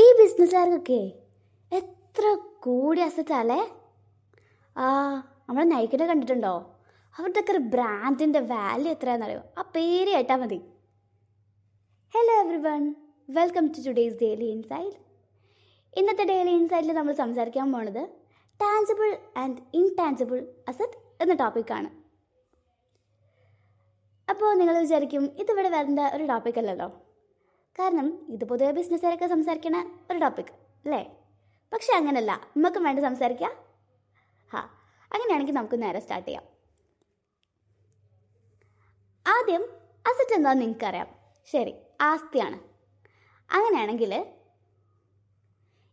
ഈ ബിസിനസ്സുകാർക്കൊക്കെ എത്ര കൂടി അസറ്റാലേ ആ നമ്മൾ നൈക്കിനെ കണ്ടിട്ടുണ്ടോ? അവരുടെ ഒക്കെ ബ്രാൻഡിന്റെ വാല്യൂ എത്രയാണെന്നറിയോ? ആ പേര് കേട്ടാൽ മതി. Hello everyone welcome to today's daily inside ഇന്നത്തെ ഡെയിലി ഇൻസൈഡിൽ നമ്മൾ സംസാരിക്കാൻ പോണത് ടാൻസിബിൾ ആൻഡ് ഇൻടാൻസിബിൾ അസറ്റ് എന്ന ടോപ്പിക്കാണ് അപ്പോൾ നിങ്ങൾ വിചാരിക്കും ഇതിവിടെ വരേണ്ട ഒരു ടോപ്പിക് അല്ലല്ലോ. കാരണം ഇത് പൊതുവെ ബിസിനസ്സുകാരൊക്കെ സംസാരിക്കണ ഒരു ടോപ്പിക് അല്ലേ? പക്ഷെ അങ്ങനല്ല. നമുക്കും വേണ്ട സംസാരിക്കാം. ഹാ അങ്ങനെയാണെങ്കിൽ നമുക്ക് നേരെ സ്റ്റാർട്ട് ചെയ്യാം. ആദ്യം അസറ്റ് എന്താണെന്ന് നിങ്ങൾക്കറിയാം. ശരി ആസ്തിയാണ്. അങ്ങനെയാണെങ്കിൽ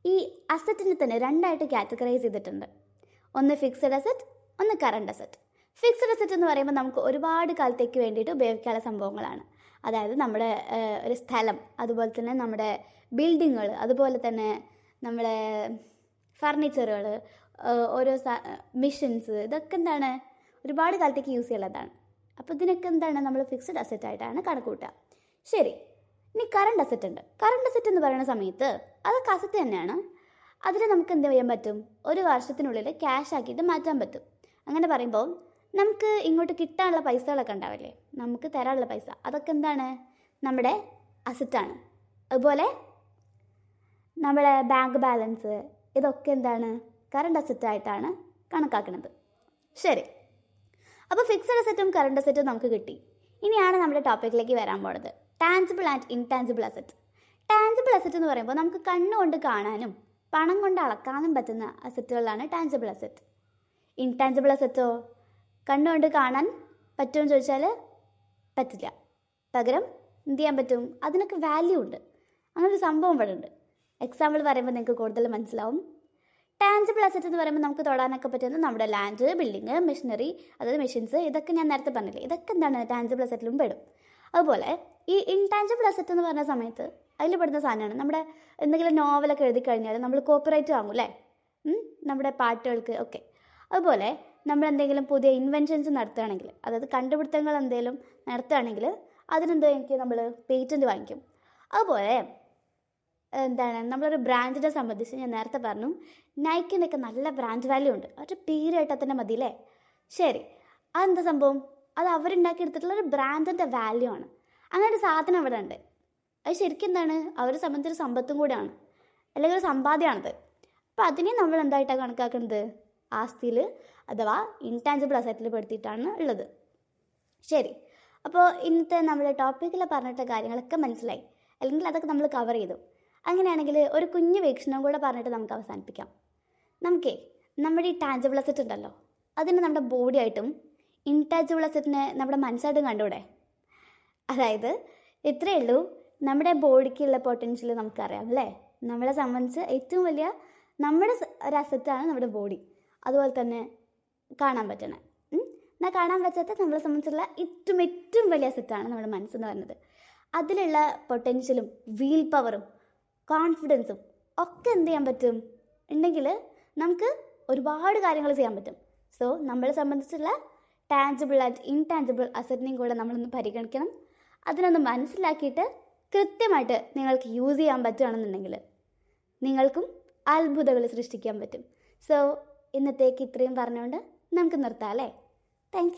ഈ അസറ്റിനെ തന്നെ രണ്ടായിട്ട് കാറ്റഗറൈസ് ചെയ്തിട്ടുണ്ട്. ഒന്ന് ഫിക്സഡ് അസറ്റ് ഒന്ന് കറണ്ട് അസറ്റ് ഫിക്സഡ് അസറ്റ് എന്ന് പറയുമ്പോൾ നമുക്ക് ഒരുപാട് കാലത്തേക്ക് വേണ്ടിയിട്ട് ഉപയോഗിക്കാനുള്ള സംഭവങ്ങളാണ്. അതായത് നമ്മുടെ ഒരു സ്ഥലം അതുപോലെ തന്നെ നമ്മുടെ ബിൽഡിങ്ങുകൾ അതുപോലെ തന്നെ നമ്മുടെ ഫർണിച്ചറുകൾ ഓരോ മിഷൻസ് ഇതൊക്കെ എന്താണ് ഒരുപാട് കാലത്തേക്ക് യൂസ് ചെയ്യുന്നതാണ് അപ്പോൾ ഇതിനൊക്കെ എന്താണ് നമ്മൾ ഫിക്സഡ് അസറ്റ് ആയിട്ടാണ് കണക്ക് കൂട്ടുക ശരി ഇനി കറണ്ട് അസറ്റ് ഉണ്ട്. കറണ്ട് അസറ്റ് എന്ന് പറയുന്ന സമയത്ത് അതൊക്കെ അസറ്റ് തന്നെയാണ്. അതിൽ നമുക്ക് എന്ത് ചെയ്യാൻ പറ്റും? ഒരു വർഷത്തിനുള്ളിൽ ക്യാഷ് ആക്കിയിട്ട് മാറ്റാൻ പറ്റും. അങ്ങനെ പറയുമ്പോൾ നമുക്ക് ഇങ്ങോട്ട് കിട്ടാനുള്ള പൈസകളൊക്കെ ഉണ്ടാവില്ലേ? നമുക്ക് തരാനുള്ള പൈസ. അതൊക്കെ എന്താണ്? നമ്മുടെ അസറ്റാണ് അതുപോലെ നമ്മുടെ ബാങ്ക് ബാലൻസ് ഇതൊക്കെ എന്താണ്? കറണ്ട് അസറ്റായിട്ടാണ് കണക്കാക്കുന്നത് ശരി. അപ്പോൾ ഫിക്സഡ് അസറ്റും കറണ്ട് അസറ്റും നമുക്ക് കിട്ടി. ഇനിയാണ് നമ്മുടെ ടോപ്പിക്കിലേക്ക് വരാൻ പോണത്. Tangible and intangible asset tangible asset എന്ന് പറയുമ്പോൾ നമുക്ക് കണ്ണുകൊണ്ട് കാണാനും പണം കൊണ്ട് അളക്കാനും പറ്റുന്ന അസറ്റുകളാണ് ടാൻസിബിൾ അസറ്റ് ഇൻടാൻസിബിൾ അസറ്റോ കണ്ണുകൊണ്ട് കാണാൻ പറ്റുമെന്ന് ചോദിച്ചാൽ പറ്റില്ല. പകരം എന്ത് ചെയ്യാൻ പറ്റും? അതിനൊക്കെ വാല്യൂ ഉണ്ട്. അങ്ങനൊരു സംഭവം ഇവിടെ ഉണ്ട്. എക്സാമ്പിൾ പറയുമ്പോൾ നിങ്ങൾക്ക് കൂടുതൽ മനസ്സിലാവും. ടാൻസിബിൾ അസറ്റ് എന്ന് പറയുമ്പോൾ നമുക്ക് തൊടാനൊക്കെ പറ്റുന്ന നമ്മുടെ ലാൻഡ് ബിൽഡിങ് മെഷീനറി അതായത് മെഷീൻസ് ഇതൊക്കെ ഞാൻ നേരത്തെ പറഞ്ഞില്ലേ. ഇതൊക്കെ എന്താണ് ടാൻസിബിൾ അസറ്റിലും പെടും അതുപോലെ ഈ ഇൻടാൻജിബിൾ അസറ്റ് എന്ന് പറഞ്ഞ സമയത്ത് അതിൽ പെടുന്ന സാധനമാണ് നമ്മുടെ എന്തെങ്കിലും നോവലൊക്കെ എഴുതി കഴിഞ്ഞാൽ നമ്മൾ കോപ്പിറൈറ്റ് വാങ്ങും അല്ലേ നമ്മുടെ പാട്ടുകൾക്ക് ഒക്കെ. അതുപോലെ നമ്മൾ എന്തെങ്കിലും പുതിയ ഇൻവെൻഷൻസ് നടത്തുകയാണെങ്കിൽ അതായത് കണ്ടുപിടുത്തങ്ങൾ എന്തെങ്കിലും നടത്തുകയാണെങ്കിൽ അതിനെന്തോ എനിക്ക് നമ്മൾ പേറ്റന്റ് വാങ്ങിക്കും. അതുപോലെ എന്താണ് നമ്മളൊരു ബ്രാൻഡിനെ സംബന്ധിച്ച് ഞാൻ നേരത്തെ പറഞ്ഞു നൈക്കിനൊക്കെ നല്ല ബ്രാൻഡ് വാല്യൂ ഉണ്ട്. അവരുടെ പേര് കേട്ടാൽ തന്നെ അല്ലേ? ശരി. അതെന്താ സംഭവം? അത് അവരുണ്ടാക്കിയെടുത്തിട്ടുള്ള ഒരു ബ്രാൻഡിന്റെ വാല്യൂ ആണ്. അങ്ങനെ ഒരു സാധനം അവിടെ ഉണ്ട്. അത് ശരിക്കും എന്താണ്? അവരെ സംബന്ധിച്ചൊരു സമ്പത്തും കൂടെയാണ്. അല്ലെങ്കിൽ ഒരു സമ്പാദ്യമാണത്. അപ്പോൾ അതിനെ നമ്മൾ എന്തായിട്ടാണ് കണക്കാക്കുന്നത് ആസ്തിയിൽ അഥവാ ഇൻടാഞ്ചിബിൾ അസറ്റിൽ പെടുത്തിയിട്ടാണ് ഉള്ളത്. ശരി. അപ്പോൾ ഇന്നത്തെ നമ്മുടെ ടോപ്പിക്കിൽ പറഞ്ഞിട്ട കാര്യങ്ങളൊക്കെ മനസ്സിലായി. അല്ലെങ്കിൽ അതൊക്കെ നമ്മൾ കവർ ചെയ്തു. അങ്ങനെയാണെങ്കിൽ ഒരു കുഞ്ഞു വീക്ഷണം കൂടെ പറഞ്ഞിട്ട് നമുക്ക് അവസാനിപ്പിക്കാം. നമുക്കേ നമ്മുടെ ഈ ടാഞ്ചിബിൾ അസറ്റ് ഉണ്ടല്ലോ. അതിനെ നമ്മുടെ ബോഡി ആയിട്ടും ഇൻടാഞ്ചിബിൾ അസറ്റിനെ നമ്മുടെ മനസ്സായിട്ടും കണ്ടൂടെ? അതായത് ഇത്രയേ ഉള്ളൂ നമ്മുടെ ബോഡിക്കുള്ള പൊട്ടൻഷ്യൽ നമുക്കറിയാം അല്ലേ? നമ്മളെ സംബന്ധിച്ച് ഏറ്റവും വലിയ നമ്മുടെ ഒരു അസറ്റാണ് നമ്മുടെ ബോഡി അതുപോലെ തന്നെ കാണാൻ പറ്റണം? എന്നാൽ കാണാൻ പറ്റാത്ത നമ്മളെ സംബന്ധിച്ചുള്ള ഏറ്റവും ഏറ്റവും വലിയ അസറ്റാണ് നമ്മുടെ മനസ്സെന്ന് പറയുന്നത്. അതിലുള്ള പൊട്ടൻഷ്യലും വീൽ പവറും കോൺഫിഡൻസും ഒക്കെ എന്ത് ചെയ്യാൻ പറ്റും? ഉണ്ടെങ്കിൽ നമുക്ക് ഒരുപാട് കാര്യങ്ങൾ ചെയ്യാൻ പറ്റും. സോ നമ്മളെ സംബന്ധിച്ചുള്ള ടാൻജിബിൾ ആൻഡ് ഇൻടാൻജിബിൾ അസറ്റിനെയും കൂടെ നമ്മളൊന്ന് പരിഗണിക്കണം. അതിനൊന്ന് മനസ്സിലാക്കിയിട്ട് കൃത്യമായിട്ട് നിങ്ങൾക്ക് യൂസ് ചെയ്യാൻ പറ്റുകയാണെന്നുണ്ടെങ്കിൽ നിങ്ങൾക്കും അത്ഭുതങ്ങൾ സൃഷ്ടിക്കാൻ പറ്റും. സോ ഇന്നത്തേക്ക് ഇത്രയും പറഞ്ഞുകൊണ്ട് നമുക്ക് നിർത്താം അല്ലേ? താങ്ക്